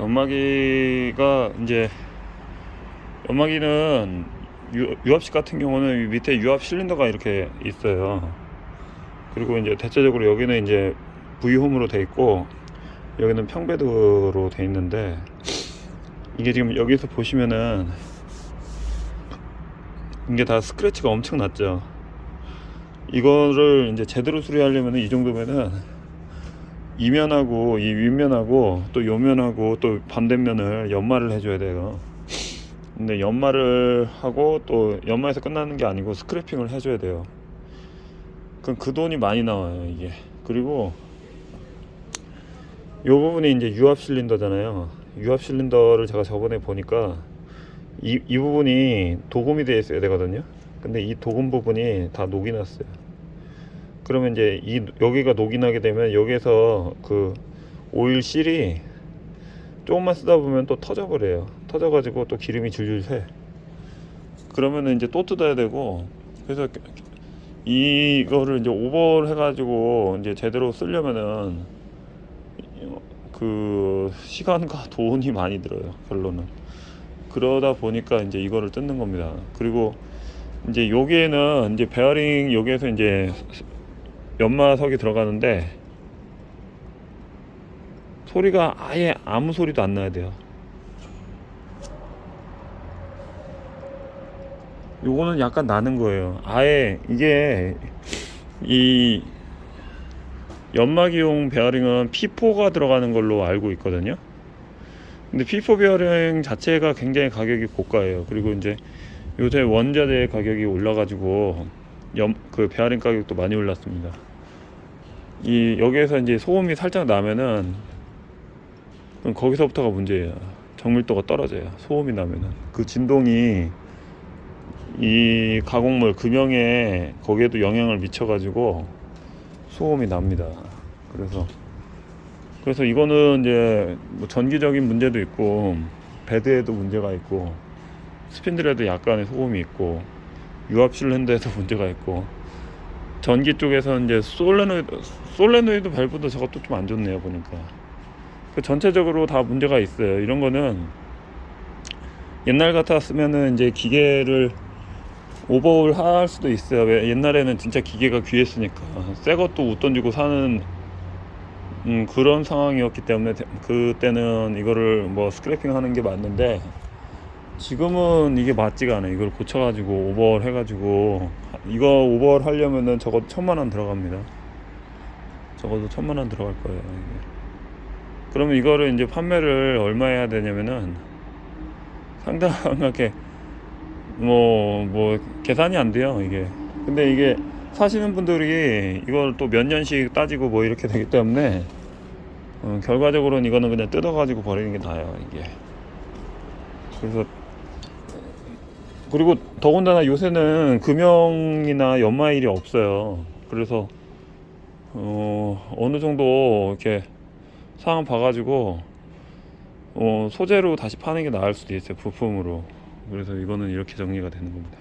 연마기가 이제 연마기는 유, 유압식 같은 경우는 이 밑에 유압 실린더가 이렇게 있어요. 그리고 이제 대체적으로 여기는 이제 V홈으로 돼 있고 여기는 평베드로 돼 있는데 이게 지금 여기서 보시면은 이게 다 스크래치가 엄청 났죠. 이거를 이제 제대로 수리하려면 이 정도면은 이면하고 이 윗면하고 또 요면하고 또 반대면을 연마를 해줘야 돼요. 근데 연마를 하고 또 연마에서 끝나는 게 아니고 스크래핑을 해줘야 돼요. 그럼 그 돈이 많이 나와요 이게. 그리고 요 부분이 이제 유압 실린더잖아요. 유압 실린더를 제가 저번에 보니까 이, 이 부분이 도금이 되어 있어야 되거든요. 근데 이 도금 부분이 다 녹이 났어요. 그러면 이제 이 여기가 녹이 나게 되면 여기에서 그 오일 실이 조금만 쓰다 보면 또 터져버려요. 터져가지고 또 기름이 줄줄 새. 그러면은 이제 또 뜯어야 되고 그래서 이거를 이제 오버를 해가지고 이제 제대로 쓰려면은 그 시간과 돈이 많이 들어요. 결론은. 그러다 보니까 이제 이거를 뜯는 겁니다. 그리고 이제 여기에는 이제 베어링 여기에서 이제 연마석이 들어가는데 소리가 아예 아무 소리도 안 나야 돼요. 요거는 약간 나는 거예요. 아예 이게 이 연마기용 베어링은 P4가 들어가는 걸로 알고 있거든요. 근데 P4 베어링 자체가 굉장히 가격이 고가예요. 그리고 이제 요새 원자재 가격이 올라가지고 염, 그 베어링 가격도 많이 올랐습니다. 이 여기에서 이제 소음이 살짝 나면은 거기서부터가 문제예요. 정밀도가 떨어져요. 소음이 나면은 그 진동이 이 가공물 금형에 거기에도 영향을 미쳐가지고 소음이 납니다. 그래서 그래서 이거는 이제 뭐 전기적인 문제도 있고 배드에도 문제가 있고 스핀들에도 약간의 소음이 있고 유압 실린더에도 문제가 있고 전기 쪽에서 이제 솔레노이드 솔레노이드 밸브도 저것도 좀 안 좋네요 보니까. 그 전체적으로 다 문제가 있어요. 이런 거는 옛날 같았으면은 이제 기계를 오버홀 할 수도 있어요. 왜 옛날에는 진짜 기계가 귀했으니까. 새 것도 웃돈 주고 사는 음, 그런 상황이었기 때문에 대- 그때는 이거를 뭐 스크래핑 하는 게 맞는데 지금은 이게 맞지가 않아요. 이걸 고쳐가지고 오버홀 해가지고 이거 오버홀 하려면은 적어도 천만 원 들어갑니다. 적어도 천만 원 들어갈 거예요. 이게. 그러면 이거를 이제 판매를 얼마 해야 되냐면은 상당하게 뭐뭐 계산이 안 돼요 이게. 근데 이게 사시는 분들이 이걸 또 몇 년씩 따지고 뭐 이렇게 되기 때문에 어, 결과적으로는 이거는 그냥 뜯어가지고 버리는 게 나아요 이게. 그래서 그리고 더군다나 요새는 금형이나 연마일이 없어요. 그래서 어, 어느 정도 이렇게 상황 봐가지고 어, 소재로 다시 파는 게 나을 수도 있어요. 부품으로. 그래서 이거는 이렇게 정리가 되는 겁니다.